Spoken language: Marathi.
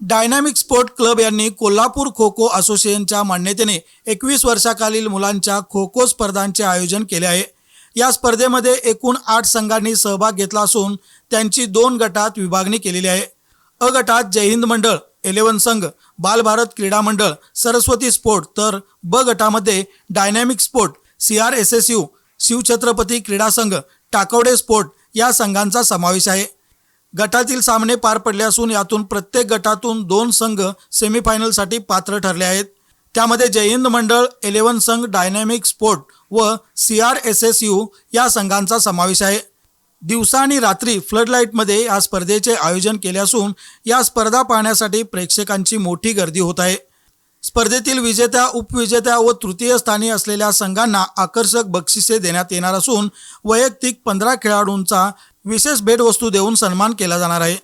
डायनामिक स्पोर्ट क्लब यांनी कोल्हापूर खो खो असोसिएशनच्या मान्यतेने एकवीस वर्षाखालील मुलांच्या खो खो स्पर्धांचे आयोजन केले आहे. या स्पर्धेमध्ये एकूण आठ संघांनी सहभाग घेतला असून त्यांची दोन गटात विभागणी केलेली आहे. अ गटात जय हिंद मंडळ इलेव्हन संघ बालभारत क्रीडा मंडळ सरस्वती स्पोर्ट तर ब गटामध्ये dynamic sport C R S S U Shivchhatrapati क्रीडा संघ टाकवडे स्पोर्ट या संघांचा समावेश आहे. गटातील सामने पार पडले असून यातून प्रत्येक गटातून दोन संघ सेमीफायनलसाठी पात्र ठरले आहेत. त्यामध्ये जयहिंद मंडळ इलेव्हन संघ डायनॅमिक स्पोर्ट व C R S S U या संघांचा समावेश आहे. दिवसा आणि रात्री फ्लडलाईटमध्ये या स्पर्धेचे आयोजन केले असून या स्पर्धा पाहण्यासाठी प्रेक्षकांची मोठी गर्दी होत आहे. स्पर्धेतील विजेत्या उपविजेत्या व तृतीय स्थानी असलेल्या संघांना आकर्षक बक्षिसे देण्यात येणार असून वैयक्तिक पंधरा खेळाडूंचा विशेष भेटवस्तू देऊन सन्मान केला जाणार आहे.